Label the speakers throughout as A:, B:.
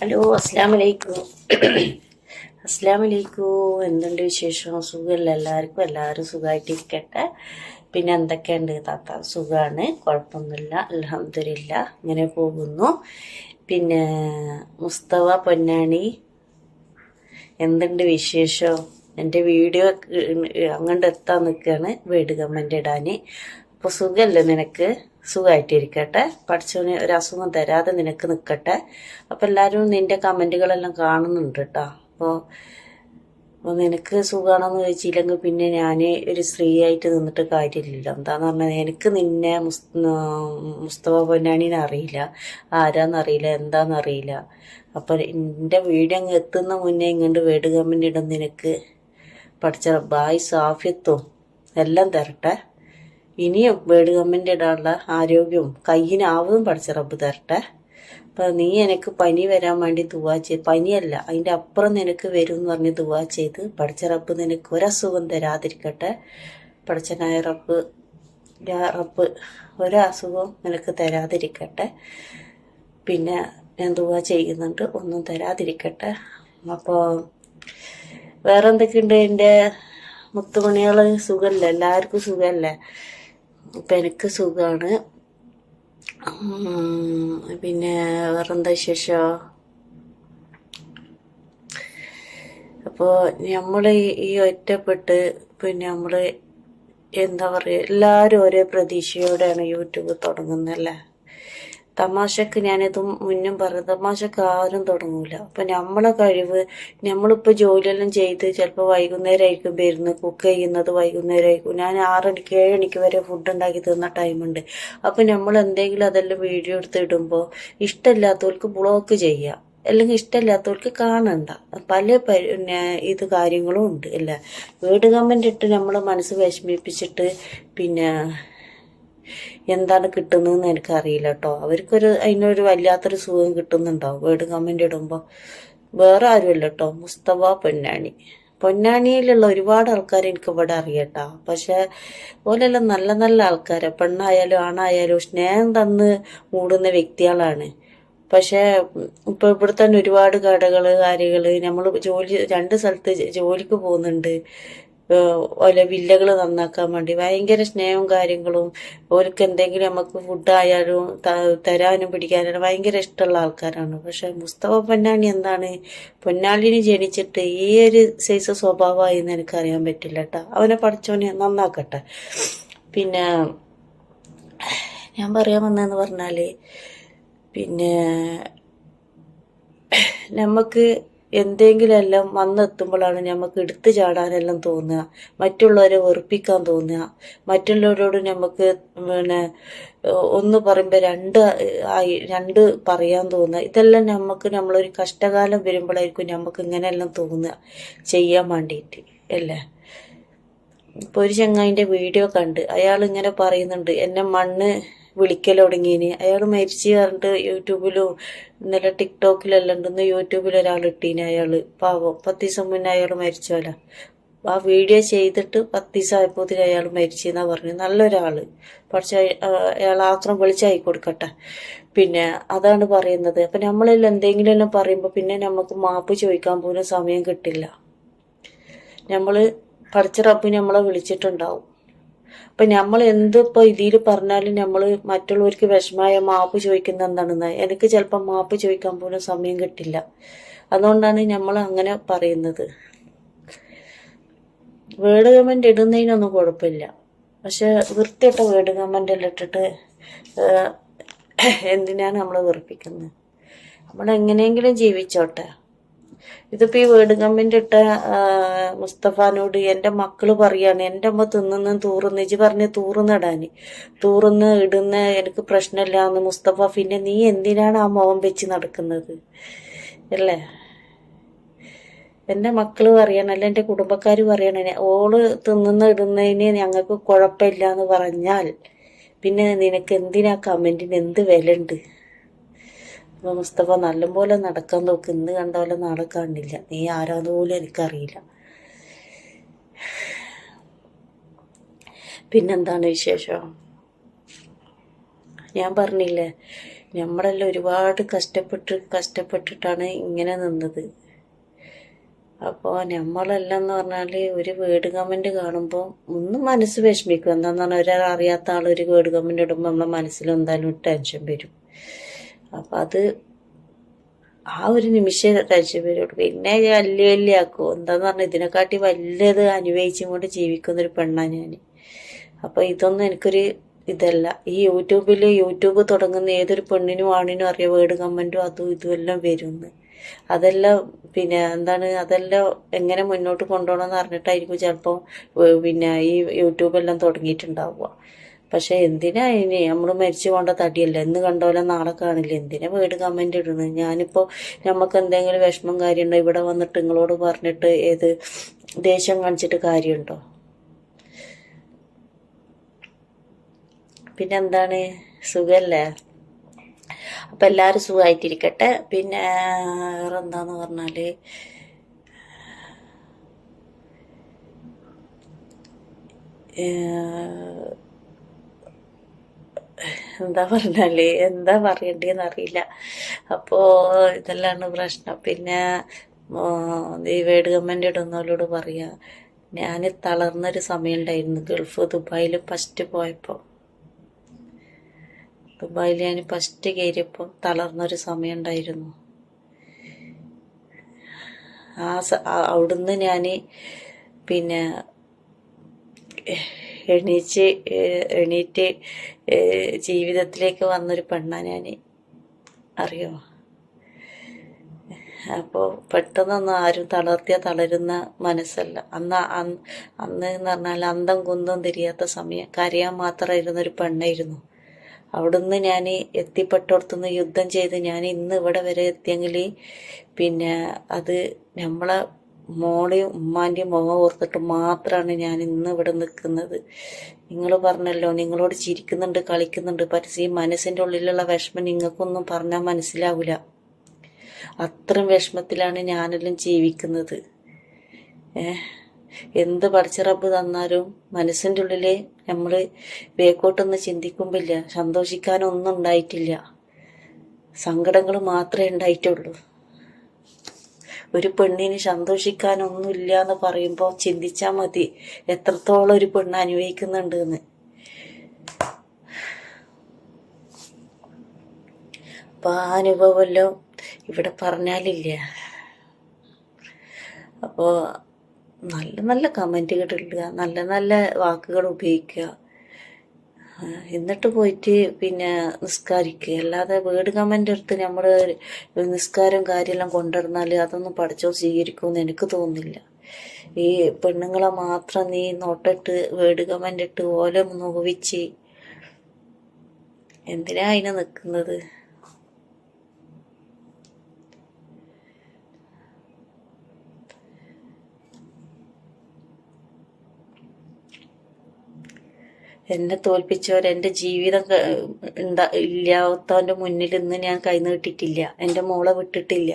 A: Hello അസ്സാം വലൈക്കും അസ്സാം വലൈക്കും എന്തുണ്ട് വിശേഷം? സുഖമല്ല എല്ലാവർക്കും എല്ലാവരും സുഖമായിട്ടിരിക്കട്ടെ പിന്നെ എന്തൊക്കെയുണ്ട് താത്ത? സുഖമാണ് കുഴപ്പമൊന്നുമില്ല. അലഹമില്ല ഇങ്ങനെ പോകുന്നു. പിന്നെ മുസ്തഫ പൊന്നാണി എന്തുണ്ട് വിശേഷം? എന്റെ വീഡിയോ അങ്ങോട്ട് എത്താൻ നിൽക്കുകയാണ്. വീട് കമന്റ് ഇടാൻ. അപ്പോൾ സുഖമല്ലേ നിനക്ക്? സുഖമായിട്ടിരിക്കട്ടെ പഠിച്ചവന് ഒരു അസുഖം തരാതെ നിനക്ക് നിൽക്കട്ടെ അപ്പോൾ എല്ലാവരും നിന്റെ കമന്റുകളെല്ലാം കാണുന്നുണ്ട് കേട്ടോ അപ്പോൾ അപ്പോൾ നിനക്ക് സുഖമാണെന്ന് ചോദിച്ചില്ലെങ്കിൽ പിന്നെ ഞാൻ ഒരു സ്ത്രീ ആയിട്ട് നിന്നിട്ട് കാര്യമില്ലല്ലോ. എന്താന്ന് പറഞ്ഞാൽ എനിക്ക് നിന്നെ മുസ് മുസ്തഫ പൊന്നാണിനെ അറിയില്ല. ആരാന്നറിയില്ല എന്താണെന്നറിയില്ല അപ്പം എന്റെ വീഡിയോ അങ്ങ് എത്തുന്ന മുന്നേ ഇങ്ങോട്ട് വീട് കമന്റ് ഇടും നിനക്ക്. പഠിച്ച ബായ് സാഫ്യത്വം എല്ലാം തരട്ടെ. ഇനിയും വേർഡ് കമന്റ് ഇടാനുള്ള ആരോഗ്യവും കയ്യിനാവതും പഠിച്ച റബ്ബ് തരട്ടെ. അപ്പം നീ എനിക്ക് പനി വരാൻ വേണ്ടി ദുവാ ചെയ്ത് പനിയല്ല അതിന്റെ അപ്പുറം നിനക്ക് വരും എന്ന് പറഞ്ഞ് ദുവാ ചെയ്ത് പഠിച്ച റബ്ബ് നിനക്ക് ഒരസുഖം തരാതിരിക്കട്ടെ. പഠിച്ചനായ റബ്ബ് യാ റബ്ബ് ഒരസുഖവും നിനക്ക് തരാതിരിക്കട്ടെ. പിന്നെ ഞാൻ ദുവാ ചെയ്യുന്നുണ്ട് ഒന്നും തരാതിരിക്കട്ടെ. അപ്പോൾ വേറെ എന്തൊക്കെയുണ്ട് എന്റെ മുത്തുമണികൾ സുഖമല്ലേ എല്ലാവർക്കും സുഖമല്ലേ ഇപ്പം എനിക്ക് സുഖമാണ് പിന്നെ വേറെന്താ വിശേഷം? അപ്പോൾ നമ്മൾ ഈ ഒറ്റപ്പെട്ട് പിന്നെ നമ്മൾ എന്താ പറയുക എല്ലാവരും ഒരേ പ്രതീക്ഷയോടെയാണ് യൂട്യൂബ് തുടങ്ങുന്നല്ലേ? തമാശക്ക് ഞാനിത് മുന്നും പറഞ്ഞു തമാശക്ക് ആരും തുടങ്ങൂല. അപ്പൊ നമ്മളെ കഴിവ് നമ്മളിപ്പോ ജോലിയെല്ലാം ചെയ്ത് ചിലപ്പോൾ വൈകുന്നേരമായിരിക്കും വരുന്നത് കുക്ക് ചെയ്യുന്നത് വൈകുന്നേരമായിരിക്കും ഞാൻ ആറണിക്ക് ഏഴണിക്ക് വരെ ഫുഡ് ഉണ്ടാക്കി തന്ന ടൈമുണ്ട് അപ്പൊ നമ്മൾ എന്തെങ്കിലും അതെല്ലാം വീഡിയോ എടുത്ത് ഇടുമ്പോൾ ഇഷ്ടമില്ലാത്തവർക്ക് ബ്ലോക്ക് ചെയ്യാം. അല്ലെങ്കിൽ ഇഷ്ടമില്ലാത്തവർക്ക് കാണണ്ട. പല പിന്നെ ഇത് കാര്യങ്ങളും ഉണ്ട് അല്ല? വീട് കമന്റ് ഇട്ട് നമ്മളെ മനസ്സ് വിഷമിപ്പിച്ചിട്ട് പിന്നെ എന്താണ് കിട്ടുന്നതെന്ന് എനിക്കറിയില്ല കേട്ടോ അവർക്കൊരു അതിനൊരു വല്ലാത്തൊരു സുഖം കിട്ടുന്നുണ്ടാവും. വേർഡ് കമന്റ് ഇടുമ്പോൾ വേറെ ആരുമല്ല കേട്ടോ മുസ്തഫ പൊന്നാണി പൊന്നാണിയിലുള്ള ഒരുപാട് ആൾക്കാർ എനിക്ക് ഇവിടെ അറിയട്ടാ. പക്ഷെ പോലെല്ലാം നല്ല നല്ല ആൾക്കാരെ. പെണ്ണായാലും ആണായാലും സ്നേഹം തന്ന് മൂടുന്ന വ്യക്തികളാണ്. പക്ഷെ ഇപ്പൊ ഇവിടെ തന്നെ ഒരുപാട് കടകൾ കാര്യങ്ങൾ നമ്മൾ ജോലി രണ്ട് സ്ഥലത്ത് ജോലിക്ക് പോകുന്നുണ്ട്. ഓലെ വില്ലകൾ നന്നാക്കാൻ വേണ്ടി ഭയങ്കര സ്നേഹവും കാര്യങ്ങളും ഓർക്ക് എന്തെങ്കിലും നമുക്ക് ഫുഡ് ഫുഡായാലും തരാനും പിടിക്കാനും ഭയങ്കര ഇഷ്ടമുള്ള ആൾക്കാരാണ്. പക്ഷെ മുസ്തഫ പൊന്നാണി എന്താണ്? പൊന്നാളിന് ജനിച്ചിട്ട് ഈ ഒരു സൈസ് സ്വഭാവമായി എന്ന് എനിക്കറിയാൻ പറ്റില്ല കേട്ടോ അവനെ പഠിച്ചവനെ നന്നാക്കട്ടെ. പിന്നെ ഞാൻ പറയാൻ വന്നതെന്ന് പറഞ്ഞാൽ പിന്നെ നമുക്ക് എന്തെങ്കിലും എല്ലാം വന്നെത്തുമ്പോഴാണ് നമുക്ക് എടുത്തു ചാടാനെല്ലാം തോന്നുക. മറ്റുള്ളവരെ വെറുപ്പിക്കാൻ തോന്നുക. മറ്റുള്ളവരോട് നമുക്ക് പിന്നെ ഒന്ന് പറയുമ്പോൾ രണ്ട് ആയി രണ്ട് പറയാൻ തോന്നുക. ഇതെല്ലാം നമുക്ക് നമ്മളൊരു കഷ്ടകാലം വരുമ്പോഴായിരിക്കും നമുക്ക് ഇങ്ങനെയെല്ലാം തോന്നുക. ചെയ്യാൻ വേണ്ടിയിട്ട് അല്ലേ? ഇപ്പോൾ ഒരു ചങ്ങായിന്റെ വീഡിയോ കണ്ട് അയാൾ ഇങ്ങനെ പറയുന്നുണ്ട് എന്നെ മണ്ണ് വിളിക്കൽ തുടങ്ങിയിന് അയാൾ മരിച്ചു പറഞ്ഞിട്ട് യൂട്യൂബിലും ഇന്നലെ ടിക്ടോക്കിലെല്ലാം ഉണ്ടെന്ന് യൂട്യൂബിൽ ഒരാൾ ഇട്ടീന് അയാൾ പാവം പത്ത് ദിവസം മുന്നേ അയാൾ മരിച്ചോല. ആ വീഡിയോ ചെയ്തിട്ട് പത്ത് ദിവസം ആയപ്പോത്തിന് അയാൾ മരിച്ചെന്നാ പറഞ്ഞു. നല്ലൊരാൾ. പക്ഷെ അയാൾ ആത്രം വിളിച്ചായി കൊടുക്കട്ടെ. പിന്നെ അതാണ് പറയുന്നത്. അപ്പൊ നമ്മളെല്ലാം എന്തെങ്കിലും എല്ലാം പറയുമ്പോൾ പിന്നെ നമുക്ക് മാപ്പ് ചോദിക്കാൻ പോലും സമയം കിട്ടില്ല. നമ്മൾ പഠിച്ച നമ്മളെ വിളിച്ചിട്ടുണ്ടാവും. അപ്പൊ നമ്മൾ എന്തിപ്പോ ഇതിൽ പറഞ്ഞാലും നമ്മൾ മറ്റുള്ളവർക്ക് വിഷമായ മാപ്പ് ചോദിക്കുന്ന എന്താണെന്ന് എനിക്ക് ചിലപ്പോൾ മാപ്പ് ചോദിക്കാൻ പോലും സമയം കിട്ടില്ല. അതുകൊണ്ടാണ് നമ്മൾ അങ്ങനെ പറയുന്നത്. വേർഡ് കമന്റ് ഇടുന്നതിനൊന്നും കുഴപ്പമില്ല. പക്ഷെ വൃത്തിയിട്ട വേർഡ് കമന്റ് എല്ലാം ഇട്ടിട്ട് എന്തിനാണ് നമ്മൾ വെറുപ്പിക്കുന്നത്? നമ്മൾ എങ്ങനെയെങ്കിലും ജീവിച്ചോട്ടെ. ഇതിപ്പോ ഈ വേർഡ് കമന്റ് ഇട്ട മുസ്തഫാനോട് എന്റെ മക്കൾ പറയാണ് എന്റെ അമ്മ തിന്നുന്ന തൂറുന്ന. ഇജ് പറഞ്ഞ് തൂറുന്നിടാന്. തൂറുന്ന് ഇടുന്ന എനിക്ക് പ്രശ്നമില്ല എന്ന് മുസ്തഫ പിന്നെ നീ എന്തിനാണ് ആ മുഖം വെച്ച് നടക്കുന്നത്? അല്ലേ? എന്റെ മക്കൾ പറയണല്ല എന്റെ കുടുംബക്കാർ പറയണ ഓൾ തിന്നുന്ന ഇടുന്നതിന് ഞങ്ങൾക്ക് കുഴപ്പമില്ല എന്ന് പറഞ്ഞാൽ പിന്നെ നിനക്ക് എന്തിനാ കമന്റിന് എന്ത് വില ഉണ്ട് അപ്പൊ മുസ്തഫ നല്ലപോലെ നടക്കാൻ നോക്ക്. ഇന്ന് കണ്ട പോലെ നാളെ കാണില്ല. നീ ആരാന്ന് പോലും എനിക്കറിയില്ല. പിന്നെന്താണ് വിശേഷം? ഞാൻ പറഞ്ഞില്ലേ നമ്മളെല്ലാം ഒരുപാട് കഷ്ടപ്പെട്ട് കഷ്ടപ്പെട്ടിട്ടാണ് ഇങ്ങനെ നിന്നത്. അപ്പോൾ നമ്മളെല്ലാം എന്ന് പറഞ്ഞാൽ ഒരു വേർഡ് കമന്റ് കാണുമ്പോൾ ഒന്ന് മനസ്സ് വിഷമിക്കും. എന്താണെന്ന് പറഞ്ഞാൽ ഒരാൾ അറിയാത്ത ആൾ ഒരു വേർഡ് കമന്റ് ഇടുമ്പോൾ നമ്മളെ മനസ്സിൽ എന്തായാലും ടെൻഷൻ വരും. അപ്പം അത് ആ ഒരു നിമിഷം വരും പിന്നെ വലിയ വലിയ ആക്കും. എന്താന്ന് പറഞ്ഞാൽ ഇതിനെക്കാട്ടി വലിയത് അനുഭവിച്ചും കൊണ്ട് ജീവിക്കുന്ന ഒരു പെണ്ണാണ് ഞാൻ അപ്പോൾ ഇതൊന്നും എനിക്കൊരു ഇതല്ല. ഈ യൂട്യൂബിൽ യൂട്യൂബ് തുടങ്ങുന്ന ഏതൊരു പെണ്ണിനും ആണിനും അറിയാം. വേർഡ് കമന്റും അതും ഇതുമെല്ലാം വരുന്ന്. അതെല്ലാം പിന്നെ എന്താണ് അതെല്ലാം എങ്ങനെ മുന്നോട്ട് കൊണ്ടുപോകണമെന്ന് അറിഞ്ഞിട്ടായിരിക്കും ചിലപ്പോൾ പിന്നെ ഈ യൂട്യൂബെല്ലാം തുടങ്ങിയിട്ടുണ്ടാവുക. പക്ഷെ എന്തിനാ ഇനി? നമ്മൾ മരിച്ചു കൊണ്ട തടിയല്ല? എന്ന് കണ്ടോലെ നാളെ കാണില്ല. എന്തിനാ വീട് കമന്റ് ഇടുന്നത്? ഞാനിപ്പോ നമുക്ക് എന്തെങ്കിലും വിഷമം കാര്യമുണ്ടോ? ഇവിടെ വന്നിട്ട് നിങ്ങളോട് പറഞ്ഞിട്ട് ഏത് ദേഷ്യം കാണിച്ചിട്ട് കാര്യമുണ്ടോ? പിന്നെന്താണ്? സുഖല്ലേ? അപ്പൊ എല്ലാവരും സുഖമായിട്ടിരിക്കട്ടെ പിന്നെ വേറെ എന്താന്ന് പറഞ്ഞാൽ ഏഹ് എന്താ പറഞ്ഞാൽ എന്താ പറയണ്ടേന്ന് അറിയില്ല. അപ്പോ ഇതെല്ലാമാണ് പ്രശ്നം. പിന്നെ ഈ വേഡ് കമന്റ് ഇടുന്നവരോട് പറയാ ഞാൻ തളർന്നൊരു സമയം ഉണ്ടായിരുന്നു ഗൾഫ് ദുബായിൽ ഫസ്റ്റ് പോയപ്പോൾ ദുബായിൽ ഞാൻ ഫസ്റ്റ് കയറിയപ്പോ തളർന്നൊരു സമയം ഉണ്ടായിരുന്നു ആ- അവിടുന്ന് ഞാൻ പിന്നെ എണീച്ച് എണീറ്റ് ജീവിതത്തിലേക്ക് വന്നൊരു പെണ്ണാ ഞാൻ അറിയോ? അപ്പോൾ പെട്ടെന്നൊന്നും ആരും തളർത്തിയ തളരുന്ന മനസ്സല്ല. അന്ന് അന്ന് അന്ന് എന്ന് പറഞ്ഞാൽ അന്തം കുന്തം തിരിയാത്ത സമയം കരയാൻ മാത്രം ഇരുന്നൊരു പെണ്ണായിരുന്നു. അവിടുന്ന് ഞാൻ എത്തിപ്പെട്ടടുത്തുനിന്ന് യുദ്ധം ചെയ്ത് ഞാൻ ഇന്ന് ഇവിടെ വരെ എത്തിയെങ്കിൽ പിന്നെ അത് നമ്മളെ മോളെയും ഉമ്മാന്റെയും മുഖം ഓർത്തിട്ട് മാത്രമാണ് ഞാൻ ഇന്ന് ഇവിടെ നിൽക്കുന്നത്. നിങ്ങൾ പറഞ്ഞല്ലോ നിങ്ങളോട് ചിരിക്കുന്നുണ്ട് കളിക്കുന്നുണ്ട്. പക്ഷേ ഈ മനസ്സിന്റെ ഉള്ളിലുള്ള വിഷമം നിങ്ങൾക്കൊന്നും പറഞ്ഞാൽ മനസ്സിലാവില്ല അത്രയും വിഷമത്തിലാണ് ഞാനെല്ലാം ജീവിക്കുന്നത്. എന്ത് പഠിച്ച റബ്ബ് തന്നാലും മനസ്സിന്റെ ഉള്ളിൽ നമ്മൾ ബേക്കോട്ടൊന്ന് ചിന്തിക്കുമ്പില്ല. സന്തോഷിക്കാനൊന്നും ഉണ്ടായിട്ടില്ല. സങ്കടങ്ങൾ മാത്രമേ ഉണ്ടായിട്ടുള്ളൂ. ഒരു പെണ്ണിന് സന്തോഷിക്കാനൊന്നുമില്ല എന്ന് പറയുമ്പോൾ ചിന്തിച്ചാൽ മതി. എത്രത്തോളം ഒരു പെണ്ണ് അനുഭവിക്കുന്നുണ്ട് എന്ന് അപ്പൊ ആ അനുഭവമല്ലോ ഇവിടെ പറഞ്ഞാലില്ല. അപ്പോൾ നല്ല നല്ല കമന്റുകൾ ഇടുക നല്ല നല്ല വാക്കുകൾ ഉപയോഗിക്കുക. എന്നിട്ട് പോയിട്ട് പിന്നെ നിസ്കാരിക്കുക അല്ലാതെ വേർഡ് കമന്റ് എടുത്ത് നമ്മൾ നിസ്കാരം കാര്യമെല്ലാം കൊണ്ടുവരുന്നാൽ അതൊന്നും പഠിച്ചോ സ്വീകരിക്കുമെന്ന് എനിക്ക് തോന്നുന്നില്ല. ഈ പെണ്ണുങ്ങളെ മാത്രം നീ നോട്ടിട്ട് വേർഡ് കമന്റ് ഇട്ട് ഓല നോവിച്ച്. എന്തിനാ അതിനെ നിൽക്കുന്നത് എന്നെ തോൽപ്പിച്ചവർ എന്റെ ജീവിതം എന്താ ഇല്ലാത്തവന്റെ മുന്നിൽ ഇന്ന് ഞാൻ കൈ നീട്ടിട്ടില്ല എന്റെ മോളെ വിട്ടിട്ടില്ല.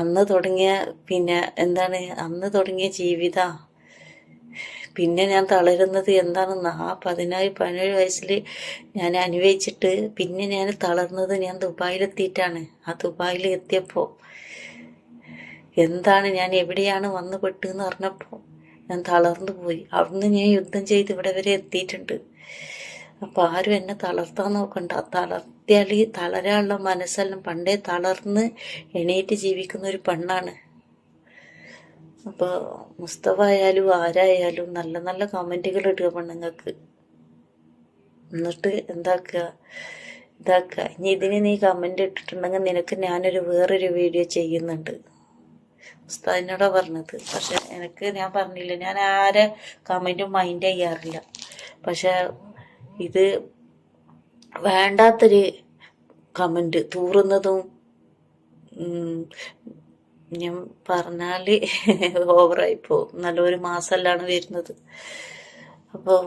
A: അന്ന് തുടങ്ങിയ പിന്നെ എന്താണ്? അന്ന് തുടങ്ങിയ ജീവിത. പിന്നെ ഞാൻ തളരുന്നത് എന്താണെന്ന് ആ പതിനാറ് പതിനേഴ് വയസ്സിൽ ഞാൻ അനുഭവിച്ചിട്ട് പിന്നെ ഞാൻ തളർന്നത് ഞാൻ ദുബായിലെത്തിയിട്ടാണ്. ആ ദുബായിൽ എത്തിയപ്പോൾ എന്താണ്? ഞാൻ എവിടെയാണ് വന്ന് പെട്ടെന്ന് പറഞ്ഞപ്പോൾ ഞാൻ തളർന്നു പോയി. അവിടുന്ന് ഞാൻ യുദ്ധം ചെയ്ത് ഇവിടെ വരെ എത്തിയിട്ടുണ്ട്. അപ്പോൾ ആരും എന്നെ തളർത്താൻ നോക്കണ്ട. തളർത്തിയാൽ ഈ തളരാനുള്ള മനസ്സെല്ലാം പണ്ടേ തളർന്ന് എണീറ്റ് ജീവിക്കുന്ന ഒരു പെണ്ണാണ്. അപ്പോൾ മുസ്തഫ ആയാലും ആരായാലും നല്ല നല്ല കമന്റുകൾ ഇടുക പെണ്ണുങ്ങൾക്ക്. എന്നിട്ട് എന്താക്കുക? ഇതാക്കുക. ഇനി ഇതിന് നീ കമന്റ് ഇട്ടിട്ടുണ്ടെങ്കിൽ നിനക്ക് ഞാനൊരു വേറൊരു വീഡിയോ ചെയ്യുന്നുണ്ട്. ഉസ്താദിനോടാ പറഞ്ഞത്. പക്ഷെ എനിക്ക് ഞാൻ പറഞ്ഞില്ല. ഞാൻ ആരെ കമന്റും മൈൻഡ് ചെയ്യാറില്ല. പക്ഷെ ഇത് വേണ്ടാത്തൊരു കമന്റ് തൂറുന്നതും ഞാൻ പറഞ്ഞാൽ ഓവറായി പോകും. നല്ലൊരു മാസമല്ലാണ് വരുന്നത്. അപ്പോൾ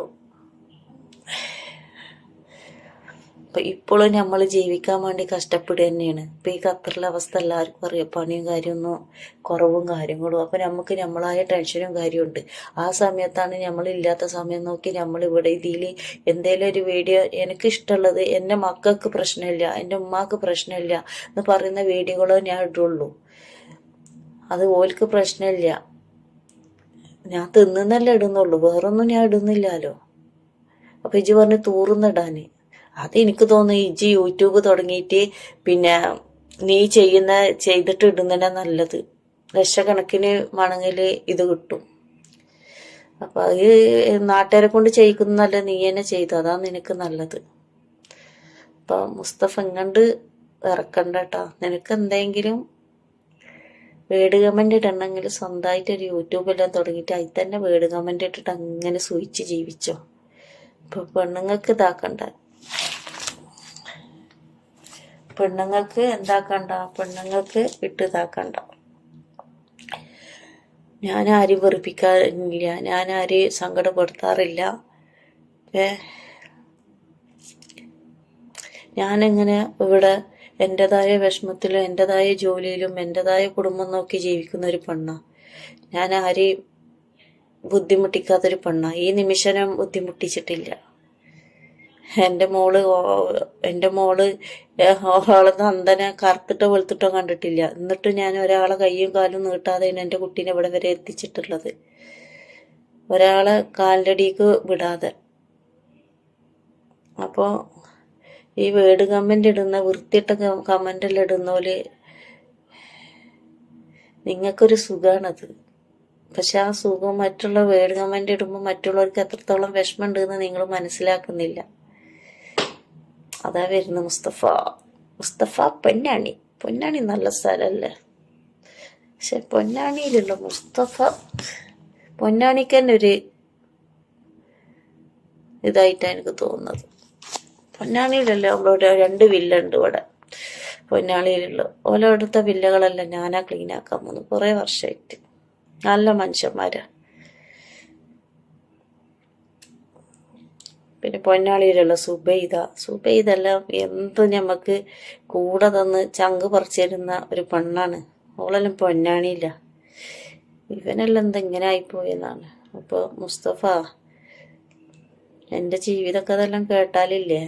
A: അപ്പൊ ഇപ്പോഴും നമ്മൾ ജീവിക്കാൻ വേണ്ടി കഷ്ടപ്പെടുക തന്നെയാണ്. ഇപ്പൊ ഈ ഖത്തറിലെ അവസ്ഥ എല്ലാവർക്കും അറിയാം. പണിയും കാര്യമൊന്നും കുറവും കാര്യങ്ങളും. അപ്പൊ നമുക്ക് നമ്മളായ ടെൻഷനും കാര്യമുണ്ട് ആ സമയത്താണ് നമ്മൾ ഇല്ലാത്ത സമയം നോക്കി നമ്മൾ ഇവിടെ ഇതിൽ എന്തേലും ഒരു വീഡിയോ എനിക്ക് ഇഷ്ടമുള്ളത് എന്റെ മക്കൾക്ക് പ്രശ്നമില്ല എന്റെ ഉമ്മാക്ക് പ്രശ്നമില്ല എന്ന് പറയുന്ന വീഡിയോകളോ ഞാൻ ഇടുള്ളൂ. അത് ഓൽക്ക് പ്രശ്നമില്ല. ഞാൻ തിന്നുന്നല്ലേ ഇടുന്നുള്ളൂ. വേറൊന്നും ഞാൻ ഇടുന്നില്ലല്ലോ. അപ്പൊ ഇജ്ജ് പറഞ്ഞ് തൂറുന്നിടാന്. അത് എനിക്ക് തോന്നുന്നു ജി യൂട്യൂബ് തുടങ്ങിയിട്ട് പിന്നെ നീ ചെയ്യുന്ന ചെയ്തിട്ട് ഇടുന്നതന്നെ നല്ലത്. ലക്ഷക്കണക്കിന് വേണമെങ്കിൽ ഇത് കിട്ടും. അപ്പൊ അത് നാട്ടുകാരെ കൊണ്ട് ചെയ്യിക്കുന്നല്ല നീ തന്നെ ചെയ്തു. അതാ നിനക്ക് നല്ലത്. അപ്പൊ മുസ്തഫ എങ്ങണ്ട് ഇറക്കണ്ട കേട്ടോ നിനക്ക് എന്തെങ്കിലും വേഡ് കമന്റ് ഇടണമെങ്കിൽ സ്വന്തമായിട്ട് ഒരു യൂട്യൂബ് എല്ലാം തുടങ്ങിയിട്ട് അതിൽ തന്നെ വേഡ് കമന്റ് ഇട്ടിട്ട് അങ്ങനെ സൂചിച്ച് ജീവിച്ചോ. അപ്പൊ പെണ്ണുങ്ങൾക്ക് ഇതാക്കണ്ട. പെണ്ണുങ്ങൾക്ക് എന്താക്കണ്ട? പെണ്ണുങ്ങൾക്ക് ഇട്ട് ഇതാക്കണ്ട ഞാൻ ആരും വെറുപ്പിക്കാറില്ല. ഞാൻ ആരെയും സങ്കടപ്പെടുത്താറില്ല. ഏ? ഞാനിങ്ങനെ ഇവിടെ എന്റെതായ വിഷമത്തിലും എന്റെതായ ജോലിയിലും എന്റെതായ കുടുംബം നോക്കി ജീവിക്കുന്ന ഒരു പെണ്ണ? ഞാൻ ആരെയും ബുദ്ധിമുട്ടിക്കാത്തൊരു പെണ്ണ? ഈ നിമിഷം ബുദ്ധിമുട്ടിച്ചിട്ടില്ല. എന്റെ മോൾ എന്റെ മോൾ ഓളെ നന്ദനെ കറുത്തിട്ടോ വെളുത്തിട്ടോ കണ്ടിട്ടില്ല. എന്നിട്ട് ഞാൻ ഒരാളെ കൈയും കാലും നീട്ടാതെയാണ് എന്റെ കുട്ടീനെ ഇവിടെ വരെ എത്തിച്ചിട്ടുള്ളത്. ഒരാളെ കാലിന്റെ അടിക്ക് വിടാതെ. അപ്പോൾ ഈ വേർഡ് കമന്റ് ഇടുന്ന വൃത്തിയിട്ട കമന്റെല്ലാം ഇടുന്നോൽ നിങ്ങൾക്കൊരു സുഖമാണത് പക്ഷെ ആ സുഖം മറ്റുള്ള വേർഡ് കമന്റ് ഇടുമ്പോൾ മറ്റുള്ളവർക്ക് എത്രത്തോളം വിഷമമുണ്ടെന്ന് നിങ്ങൾ മനസ്സിലാക്കുന്നില്ല. അതാ വരുന്ന മുസ്തഫ. മുസ്തഫ പൊന്നാണി പൊന്നാണി നല്ല സ്ഥലമല്ലേ പക്ഷെ പൊന്നാണിയിലുള്ള മുസ്തഫ പൊന്നാണിക്ക് തന്നെ ഒരു ഇതായിട്ടാണ് എനിക്ക് തോന്നുന്നത്. പൊന്നാണിയിലല്ലേ അവളോട് രണ്ട് വില്ല ഉണ്ട് ഇവിടെ. പൊന്നാളിയിലുള്ള ഓലോടുത്ത അടുത്ത വില്ലകളെല്ലാം ഞാനാ ക്ലീൻ ആക്കാൻ പോകുന്നു കുറേ വർഷമായിട്ട് നല്ല മനുഷ്യന്മാരാ. പിന്നെ പൊന്നാളിയിലുള്ള സുബൈദ. സുബൈദെല്ലാം എന്ത് നമുക്ക് കൂടെ തന്ന് ചങ്ക് പറിച്ചിരുന്ന ഒരു പെണ്ണാണ്. ഓളെല്ലാം പൊന്നാണിയില്ല. ഇവനെല്ലാം എന്തെങ്ങനെ ആയിപ്പോയെന്നാണ് അപ്പോൾ മുസ്തഫ എന്റെ ജീവിതമൊക്കെ അതെല്ലാം കേട്ടാലില്ലേ?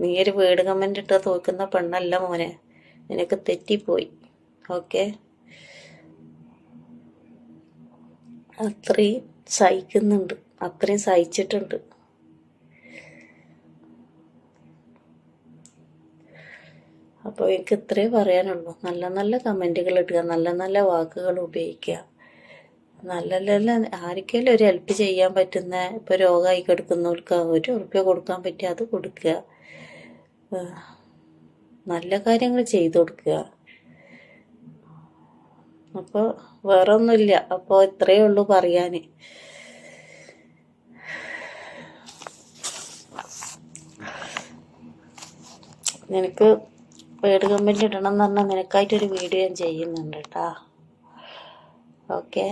A: നീ ഒരു വീട് കമന്റ് ഇട്ട് തോക്കുന്ന പെണ്ണല്ല മോനെ. നിനക്ക് തെറ്റിപ്പോയി. ഓക്കെ? അത്രയും സഹിക്കുന്നുണ്ട്. അത്രയും സഹിച്ചിട്ടുണ്ട്. അപ്പോൾ എനിക്ക് ഇത്രേ പറയാനുള്ളൂ. നല്ല നല്ല കമന്റുകൾ ഇടുക നല്ല നല്ല വാക്കുകൾ ഉപയോഗിക്കുക. നല്ല നല്ല ആർക്കെങ്കിലും ഒരു ഹെൽപ്പ് ചെയ്യാൻ പറ്റുന്ന ഇപ്പോൾ രോഗമായി കിടക്കുന്നവർക്ക് ഒരു ഉറുപ്പ്യ കൊടുക്കാൻ പറ്റിയ അത് കൊടുക്കുക. നല്ല കാര്യങ്ങൾ ചെയ്തു കൊടുക്കുക. അപ്പോൾ വേറെ ഒന്നുമില്ല അപ്പോൾ ഇത്രയേ ഉള്ളൂ പറയാൻ നിനക്ക് വീട് കമ്പനി ഇടണം എന്ന് പറഞ്ഞാൽ നിനക്കായിട്ടൊരു വീഡിയോ ഞാൻ ചെയ്യുന്നുണ്ട് കേട്ടാ ഓക്കെ?